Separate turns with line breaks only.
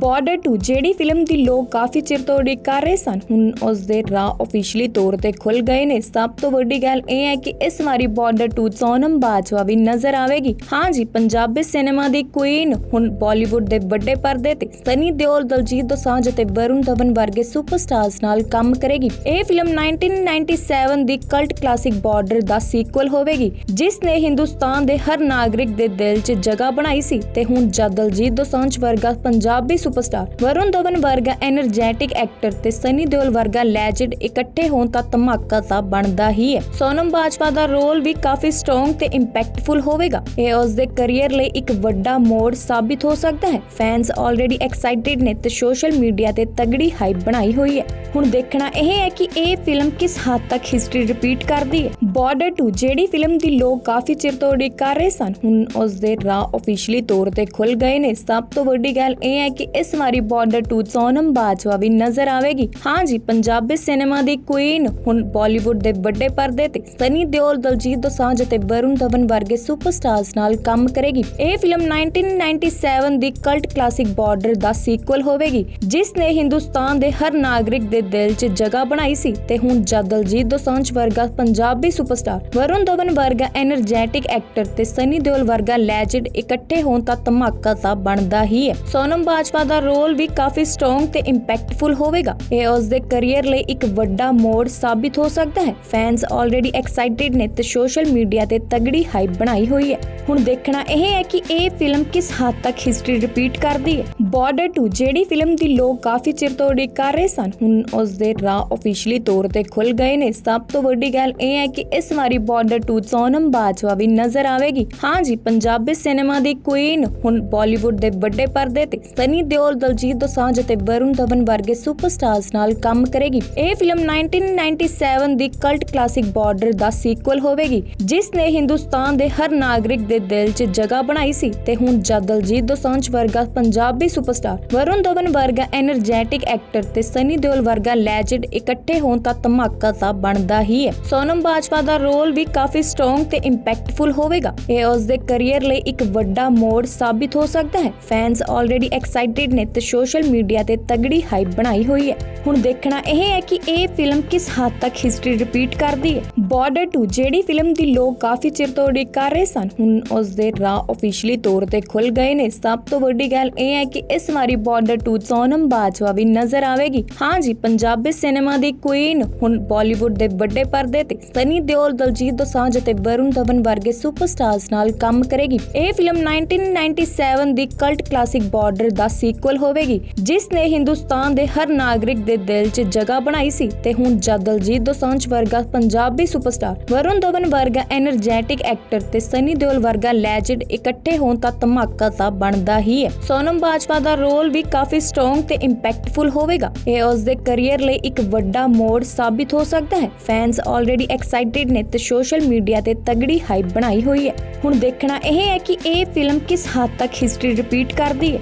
Border 2 ਜਿਹੜੀ film ਦੀ ਲੋਕ ਕਾਫੀ ਚਿਰ ਤੋਂ ਉਡੀਕ ਕਰ ਰਹੇ ਸਨ, ਹੁਣ ਉਸ ਦੇ ਰਾਹ ਅਫੀਸ਼ੀਅਲੀ ਤੌਰ ਤੇ ਖੁੱਲ ਗਏ ਨੇ। ਸਭ ਤੋਂ ਵੱਡੀ ਗੱਲ ਇਹ ਹੈ ਕਿ ਇਸ ਵਾਰੀ ਬਾਰਡਰ 2 ਸੋਨਮ ਬਾਜਵਾ ਵੀ ਨਜ਼ਰ ਆਵੇਗੀ। ਹਾਂ ਜੀ, ਪੰਜਾਬੀ ਸਿਨੇਮਾ ਦੀ ਕੁਈਨ ਹੁਣ ਬਾਲੀਵੁੱਡ ਦੇ ਵੱਡੇ ਪਰਦੇ ਤੇ ਸਨੀ ਦਿਓਲ, ਦਲਜੀਤ ਦੋਸਾਂਝ ਅਤੇ ਵਰੁਣ ਧਵਨ ਵਰਗੇ ਸੁਪਰਸਟਾਰਸ ਨਾਲ ਕੰਮ ਕਰੇਗੀ। ਇਹ ਫਿਲਮ 1997 ਦੀ ਕਲਟ ਕਲਾਸਿਕ ਬਾਰਡਰ ਦਾ ਸੀਕੁਅਲ ਹੋਵੇਗੀ, ਜਿਸ ਨੇ ਹਿੰਦੁਸਤਾਨ ਦੇ ਹਰ ਨਾਗਰਿਕ ਦੇ ਦਿਲ 'ਚ ਜਗ੍ਹਾ ਬਣਾਈ ਸੀ ਤੇ ਹੁਣ ਜਦ ਦਲਜੀਤ ਦੋਸਾਂਝ ਵਰਗਾ ਪੰਜਾਬੀ ਸੁਪਰਸਟਾਰ ਵਰੁਣ ਧਵਨ ਵਰਗਾ એનર્ਜੈਟਿਕ ਐਕਟਰ ਤੇ ਸਨੀ ਦਿਓਲ ਵਰਗਾ ਲੈਜੈਂਡ ਇਕੱਠੇ ਹੋਣ ਤਾਂ ਧਮਾਕਾ ਤਾਂ ਬਣਦਾ ਹੀ ਹੈ। ਸੋਨਮ ਬਾਜਵਾ ਦਾ ਰੋਲ ਵੀ ਕਾਫੀ ਸਟਰੋਂਗ ਤੇ ਇੰਪੈਕਟਫੁਲ ਹੋਵੇਗਾ। ਇਹ ਉਸ ਦੇ ਕੈਰੀਅਰ ਲਈ ਇੱਕ ਵੱਡਾ ਮੋੜ ਸਾਬਿਤ ਹੋ ਸਕਦਾ ਹੈ। ਫੈਨਸ ਆਲਰੇਡੀ ਐਕਸਾਈਟਿਡ ਨੇ ਤੇ ਸੋਸ਼ਲ ਮੀਡੀਆ ਤੇ ਤਗੜੀ ਹਾਈਪ ਬਣਾਈ ਹੋਈ ਹੈ। ਹੁਣ ਦੇਖਣਾ ਇਹ ਹੈ ਕਿ ਇਹ ਫਿਲਮ ਕਿਸ ਹੱਦ ਤੱਕ ਹਿਸਟਰੀ ਰਿਪੀਟ ਕਰਦੀ ਹੈ। ਬਾਰਡਰ 2 ਜਿਹੜੀ ਫਿਲਮ ਦੀ ਲੋਕ ਕਾਫੀ ਚਿਰ ਤੋਂ ਉਡੀਕ ਕਰ ਰਹੇ ਸਨ, ਹੁਣ ਉਸ ਦੇ ਰਾਹ ਅਫੀਸ਼ੀਅਲੀ ਤੌਰ ਤੇ ਖੁੱਲ ਗਏ ਨੇ। ਸਭ ਤੋਂ ਵੱਡੀ ਗੱਲ ਇਹ ਹੈ ਕਿ ਇਸ ਵਾਰੀ ਬਾਰਡਰ 2 ਸੋਨਮ ਬਾਜਵਾ ਵੀ ਨਜ਼ਰ ਆਵੇਗੀ। ਹਾਂ ਜੀ, ਪੰਜਾਬੀ ਸਿਨੇਮਾ ਦੀ ਕੁਈਨ ਹੁਣ ਬਾਲੀਵੁੱਡ ਦੇ ਵੱਡੇ ਪਰਦੇ ਤੇ ਸਨੀ ਦਿਓਲ, ਦਲਜੀਤ ਦੋਸਾਂਝ ਅਤੇ ਵਰੁਣ ਧਵਨ ਵਰਗੇ ਸੁਪਰਸਟਾਰਸ ਨਾਲ ਕੰਮ ਕਰੇਗੀ। ਇਹ ਫਿਲਮ 1997 ਦੀ ਕਲਟ ਕਲਾਸਿਕ ਬਾਰਡਰ ਦਾ ਸੀਕੁਅਲ ਹੋਵੇਗੀ ਜਿਸ ਨੇ ਹਿੰਦੁਸਤਾਨ ਦੇ ਹਰ ਨਾਗਰਿਕ ਦੇ ਦਿਲ 'ਚ ਜਗ੍ਹਾ ਬਣਾਈ ਸੀ ਤੇ ਹੁਣ ਜਦ ਦਲਜੀਤ ਦੋਸਾਂਝ ਵਰਗਾ ਪੰਜਾਬੀ ਸੁਪਰਸਟਾਰ ਵਰੁਣ ਧਵਨ ਵਰਗਾ એનર્ਜੈਟਿਕ ਐਕਟਰ ਤੇ ਸਨੀ ਦਿਓਲ ਵਰਗਾ ਲੈਜੈਂਡ ਇਕੱਠੇ ਹੋਣ ਤਾਂ ਧਮਾਕਾ ਤਾਂ ਬਣਦਾ ਹੀ ਹੈ। ਸੋਨਮ ਬਾਜਵਾ ਦਾ ਰੋਲ ਵੀ ਕਾਫੀ ਸਟਰੋਂਗ ਤੇ ਇੰਪੈਕਟਫੁਲ ਹੋਵੇਗਾ। ਇਹ ਉਸ ਦੇ ਕੈਰੀਅਰ ਲਈ ਇੱਕ ਵੱਡਾ ਮੋੜ ਸਾਬਿਤ ਹੋ ਸਕਦਾ ਹੈ। ਫੈਨਸ ਆਲਰੇਡੀ ਐਕਸਾਈਟਿਡ ਨੇ ਤੇ ਸੋਸ਼ਲ ਮੀਡੀਆ ਤੇ ਤਗੜੀ ਹਾਈਪ ਬਣਾਈ ਹੋਈ ਹੈ। ਹੁਣ ਦੇਖਣਾ ਇਹ ਹੈ ਕਿ ਇਹ ਫਿਲਮ ਕਿਸ ਹੱਦ ਤੱਕ ਹਿਸਟਰੀ ਰਿਪੀਟ ਕਰਦੀ ਹੈ। ਬਾਰਡਰ 2 ਜਿਹੜੀ ਫਿਲਮ ਦੀ ਲੋਕ ਕਾਫੀ ਚਿਰ ਤੋਂ ਉਡੀਕ ਕਰ ਰਹੇ ਸਨ, ਹੁਣ ਉਸ ਦੇ ਰਾਹ ਅਫੀਸ਼ੀਅਲੀ ਤੌਰ ਤੇ ਖੁੱਲ ਗਏ ਨੇ। ਸਭ ਤੋਂ ਵੱਡੀ ਗੱਲ ਇਹ ਹੈ ਕਿ ਇਸ ਵਾਰੀ ਬਾਰਡਰ ਟੂ ਸੋਨਮ ਬਾਜਵਾ ਵੀ ਨਜ਼ਰ ਆਵੇਗੀ। ਹਾਂ ਜੀ, ਪੰਜਾਬੀ ਸਿਨੇਮਾ ਦੀ ਕੁਈਨ ਹੁਣ ਬਾਲੀਵੁੱਡ ਦੇ ਵੱਡੇ ਪਰਦੇ ਤੇ ਸਨੀ ਦਿਓਲ, ਦਲਜੀਤ ਦੋਸਾਂਝ ਤੇ ਵਰੁਣ ਧਵਨ ਵਰਗੇ ਸੁਪਰਸਟਾਰਸ ਨਾਲ ਕੰਮ ਕਰੇਗੀ। ਇਹ ਫਿਲਮ 1997 ਦੀ ਕਲਟ ਕਲਾਸਿਕ ਬਾਰਡਰ ਦਾ ਸੀਕੁਅਲ ਹੋਵੇਗੀ, ਜਿਸ ਨੇ ਹਿੰਦੁਸਤਾਨ ਦੇ ਹਰ ਨਾਗਰਿਕ ਦੇ ਦਿਲ 'ਚ ਜਗ੍ਹਾ ਬਣਾਈ ਸੀ ਤੇ ਹੁਣ ਜਦ ਦਲਜੀਤ ਦੋਸਾਂਝ ਵਰਗਾ ਪੰਜਾਬੀ ਸੁਪਰਸਟਾਰ ਵਰੁਣ ਧਵਨ ਵਰਗਾ એનર્ਜੈਟਿਕ ਐਕਟਰ ਤੇ ਸਨੀ ਦਿਓਲ ਵਰਗਾ ਲੈਜੈਂਡ ਇਕੱਠੇ ਹੋਣ ਤਾਂ ਧਮਾਕਾ ਤਾਂ ਬਣਦਾ ਹੀ ਹੈ। ਸੋਨਮ ਬਾਜਵਾ ਦਾ ਰੋਲ ਵੀ ਕਾਫੀ ਸਟਰੋਂਗ ਤੇ ਇੰਪੈਕਟਫੁਲ ਹੋਵੇਗਾ। ਇਹ ਉਸ ਦੇ ਕੈਰੀਅਰ ਲਈ ਇੱਕ ਵੱਡਾ ਮੋੜ ਸਾਬਿਤ ਹੋ ਸਕਦਾ ਹੈ। ਫੈਨਸ ਆਲਰੇਡੀ ਐਕਸਾਈਟਿਡ ਨੇ ਤੇ ਸੋਸ਼ਲ ਮੀਡੀਆ ਤੇ ਤਗੜੀ ਹਾਈਪ ਬਣਾਈ ਹੋਈ ਹੈ। ਹੁਣ ਦੇਖਣਾ ਇਹ ਹੈ ਕਿ ਇਹ ਫਿਲਮ ਕਿਸ ਹੱਦ ਤੱਕ ਹਿਸਟਰੀ ਰਿਪੀਟ ਕਰਦੀ ਹੈ। ਬਾਰਡਰ 2 ਜਿਹੜੀ ਫਿਲਮ ਦੀ ਲੋਕ ਕਾਫੀ ਚਿਰ ਤੋਂ ਉਡੀਕ ਕਰ ਰਹੇ ਸਨ, ਹੁਣ ਉਸ ਦੇ ਰਾਹ ਅਫੀਸ਼ੀਅਲੀ ਤੌਰ ਤੇ ਖੁੱਲ ਗਏ ਨੇ। ਸਭ ਤੋਂ ਵੱਡੀ ਗੱਲ ਇਹ ਹੈ ਕਿ ਇਸ ਵਾਰੀ ਬਾਰਡਰ 2 ਸੋਨਮ ਬਾਜਵਾ ਵੀ ਨਜ਼ਰ ਆਵੇਗੀ। ਹਾਂ ਜੀ, ਪੰਜਾਬੀ ਸਿਨੇਮਾ ਦੀ ਕੁਈਨ ਹੁਣ ਬਾਲੀਵੁੱਡ ਦੇ ਵੱਡੇ ਪਰਦੇ ਤੇ ਸਨੀ ਦਿਓਲ, ਦਲਜੀਤ ਦੋਸਾਂਝ ਅਤੇ ਵਰੁਣ ਧਵਨ ਵਰਗੇ ਸੁਪਰਸਟਾਰਸ ਨਾਲ ਕੰਮ ਕਰੇਗੀ। ਇਹ ਫਿਲਮ 1997 ਦੀ ਕਲਟ ਕਲਾਸਿਕ ਬਾਰਡਰ ਦਾ ਸੀਕੁਅਲ ਹੋਵੇਗੀ, ਜਿਸ ਨੇ ਹਿੰਦੁਸਤਾਨ ਦੇ ਹਰ ਨਾਗਰਿਕ ਦੇ ਦਿਲ 'ਚ ਜਗ੍ਹਾ ਬਣਾਈ ਸੀ ਤੇ ਹੁਣ ਜਦ ਦਲਜੀਤ ਦੋਸਾਂਝ ਵਰਗਾ ਪੰਜਾਬੀ ਸੁਪਰਸਟਾਰ ਵਰੁਣ ਧਵਨ ਵਰਗਾ એનર્ਜੈਟਿਕ ਐਕਟਰ ਤੇ ਸਨੀ ਦਿਓਲ ਵਰਗਾ ਲੈਜੈਂਡ ਇਕੱਠੇ ਹੋਣ ਤਾਂ ਧਮਾਕਾ ਤਾਂ ਬਣਦਾ ਹੀ ਹੈ। ਸੋਨਮ ਬਾਜਵਾ ਦਾ ਰੋਲ ਵੀ ਕਾਫੀ ਸਟਰੋਂਗ ਤੇ ਇੰਪੈਕਟਫੁਲ ਹੋਵੇਗਾ। ਇਹ ਉਸ ਦੇ ਕੈਰੀਅਰ ਲਈ ਇੱਕ ਵੱਡਾ ਮੋੜ ਸਾਬਿਤ ਹੋ ਸਕਦਾ ਹੈ। ਫੈਨਸ ਆਲਰੇਡੀ ਐਕਸਾਈਟਿਡ ਨੇ ਤੇ ਸੋਸ਼ਲ ਮੀਡੀਆ ਤੇ ਤਗੜੀ ਹਾਈਪ ਬਣਾਈ ਹੋਈ ਹੈ। ਹੁਣ ਦੇਖਣਾ ਇਹ ਹੈ ਕਿ ਇਹ ਫਿਲਮ ਕਿਸ ਹੱਦ ਤੱਕ ਹਿਸਟਰੀ ਰਿਪੀਟ ਕਰਦੀ ਹੈ।